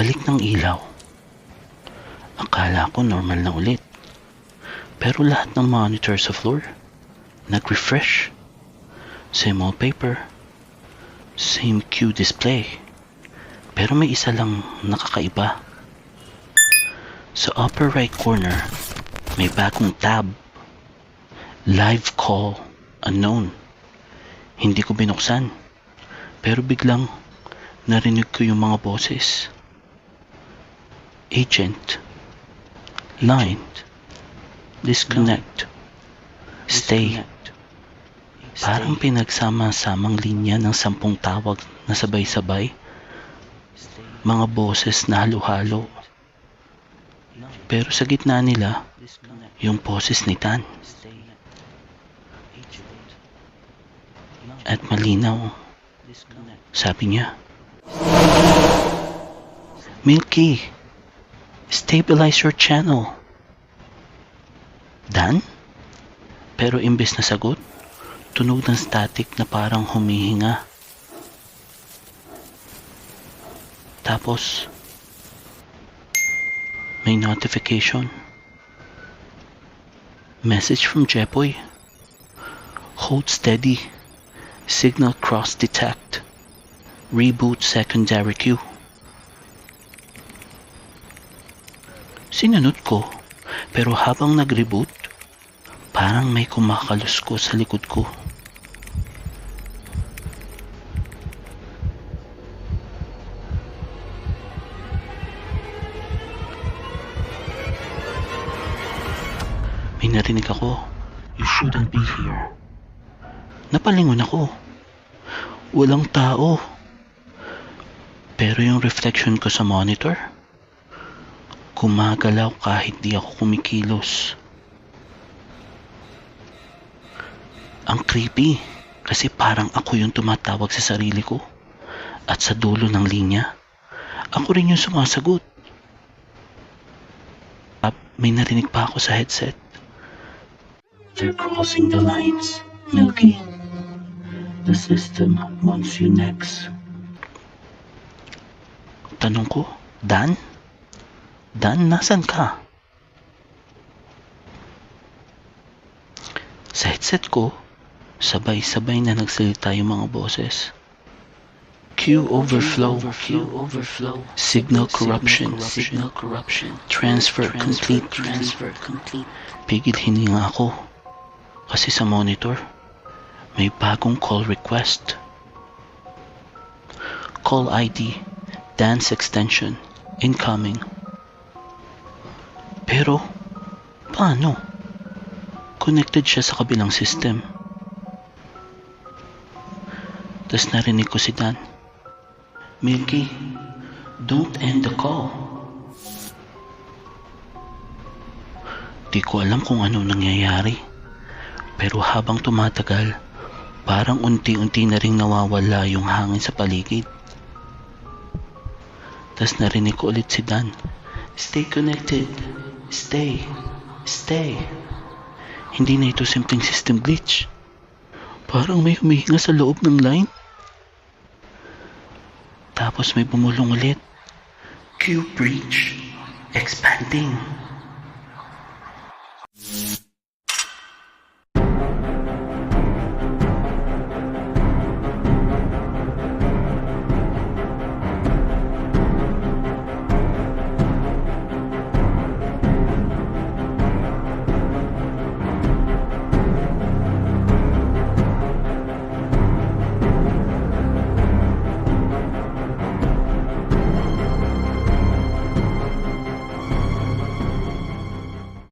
Pagbalik ng ilaw, akala ko normal na ulit. Pero lahat ng monitor sa floor, nag-refresh. Same wallpaper, same queue display. Pero may isa lang nakakaiba. Sa upper right corner, may bagong tab. Live call unknown. Hindi ko binuksan. Pero biglang narinig ko yung mga boses. Agent. Line. Disconnect. Stay. Parang pinagsama-samang linya ng sampung tawag na sabay-sabay. Mga boses na halo-halo. Pero sa gitna nila, yung boses ni Tan. At malinaw, sabi niya, Milky, stabilize your channel. Dan? Pero imbes na sagot, tunog ng static na parang humihinga. Tapos, may notification. Message from Jepoy. Hold steady. Signal cross detect. Reboot secondary queue. Sinunod ko, pero habang nag-reboot, parang may kumakalusko sa likod ko. May narinig ako. You shouldn't be here. Napalingon ako. Walang tao. Pero yung reflection ko sa monitor, gumagalaw kahit di ako kumikilos. Ang creepy kasi parang ako yung tumatawag sa sarili ko at sa dulo ng linya, ako rin yung sumasagot. Up, may narinig pa ako sa headset. They're crossing the lines, Milky. The system wants you next. Tanong ko, Dan? Dan, nasan ka? Sa headset ko, sabay-sabay na nagsalita yung mga boses. Queue overflow, queue overflow, signal corruption, signal corruption, transfer complete, transfer complete. Pigil hininga ako kasi sa monitor may bagong call request. Call ID, dance extension, incoming. Pero, paano? Connected siya sa kabilang system. Tapos narinig ko si Dan. Milky, don't end the call. Di ko alam kung ano nangyayari. Pero habang tumatagal, parang unti-unti na ring nawawala yung hangin sa paligid. Tapos narinig ko ulit si Dan. Stay connected. Stay. Stay. Hindi na ito simpleng system glitch. Parang may humihinga sa loob ng line. Tapos may bumulong ulit. Queue breach. Expanding.